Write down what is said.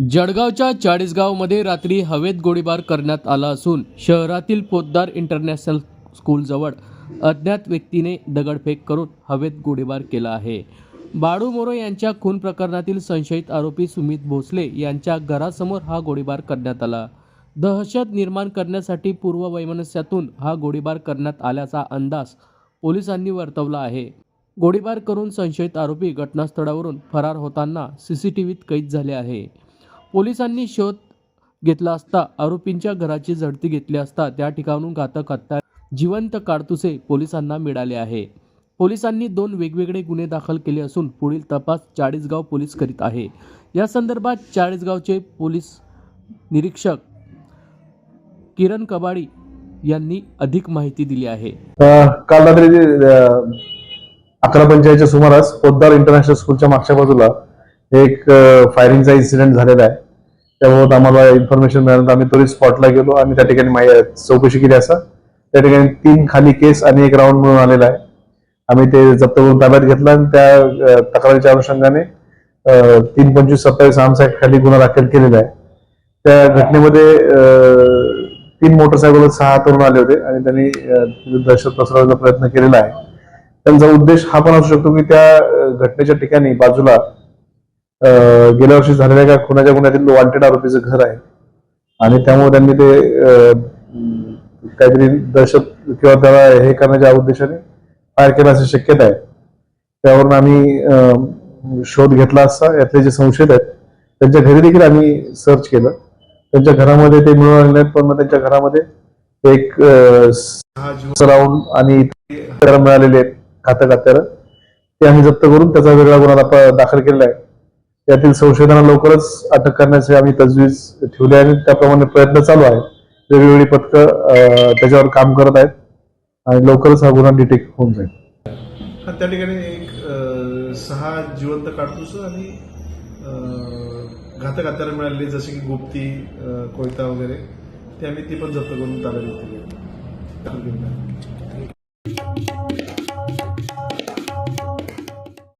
जळगावच्या चाळीसगावमध्ये रात्री हवेत गोळीबार करण्यात आला असून शहरातील पोद्दार इंटरनॅशनल स्कूलजवळ अज्ञात व्यक्तीने दगडफेक करून हवेत गोळीबार केला आहे. बाळू मोरो यांच्या खून प्रकरणातील संशयित आरोपी सुमित भोसले यांच्या घरासमोर हा गोळीबार करण्यात आला. दहशत निर्माण करण्यासाठी पूर्व वैमनस्यातून हा गोळीबार करण्यात आल्याचा अंदाज पोलिसांनी वर्तवला आहे. गोळीबार करून संशयित आरोपी घटनास्थळावरून फरार होताना सी सी टी व्हीत कैद झाले आहे. पोलिसांनी शोध घेतला असता आरोपींच्या घराची झडती घेतली असता त्या ठिकाणून घातक हत्या जिवंत काडतुसे पोलिसांना मिळाले आहे. पोलिसांनी दोन वेगवेगळे गुन्हे दाखल केले असून पुढील तपास चाळीसगाव पोलीस करीत आहे. या संदर्भात चाळीसगावचे पोलीस निरीक्षक किरण कबाडी यांनी अधिक माहिती दिली आहे. काल रात्री अकरा पंचायतच्या सुमारास पोद्दार इंटरनॅशनल स्कूलच्या मागच्या बाजूला एक फायरिंगचा इन्सिडेंट झालेला आहे. त्याबाबत आम्हाला इन्फॉर्मेशन मिळाल्यानंतर आम्ही त्वरित स्पॉटला गेलो आणि त्या ठिकाणी चौकशी केली असा. त्या ठिकाणी तीन खाली केस आणि एक राऊंड मिळून आलेला आहे. आम्ही ते जप्त करून ताब्यात घेतला आणि त्या तक्रारीच्या अनुषंगाने तीन पंचवीस सत्तावीस आमचा खाली गुन्हा दाखल केलेला आहे. त्या घटनेमध्ये तीन मोटरसायकल सहा तरुण आले होते आणि त्यांनी दहशत पसरवण्याचा प्रयत्न केलेला आहे. त्यांचा उद्देश हा पण असू शकतो की त्या घटनेच्या ठिकाणी बाजूला गेल्या वर्षी झालेल्या एका खुनाच्या गुन्ह्यातील वॉन्टेड आरोपीचं घर आहे. आणि त्यामुळे त्यांनी ते काहीतरी दहशत किंवा त्याला हे करण्याच्या उद्देशाने फायर केलं असं शक्यता आहे. त्यावरून आम्ही शोध घेतला असता यातले जे संशयित आहेत त्यांच्या घरी देखील आम्ही सर्च केलं. त्यांच्या घरामध्ये ते मिळून आले नाहीत पण मग त्यांच्या घरामध्ये एक राऊंड आणि मिळालेले आहेत खातं हत्यारं ते आम्ही जप्त करून त्याचा वेगळा गुन्हा दाखल केलेला आहे. त्यातील संशोधना लवकरच अटक करण्याचे आम्ही तजवीज ठेवली आहे आणि त्याप्रमाणे प्रयत्न चालू आहे. वेगवेगळी पथकं त्याच्यावर काम करत आहेत आणि लवकरच हा गुन्हा डिटेक्ट होऊन जाईल. हा त्या ठिकाणी एक अ, सहा जिवंत काडतूस आणि अ, घातक हत्यारं मिळालेली जसे की गुप्ती अ, कोयता वगैरे ते आम्ही ती पण जप्त करून ताब्यात घेतली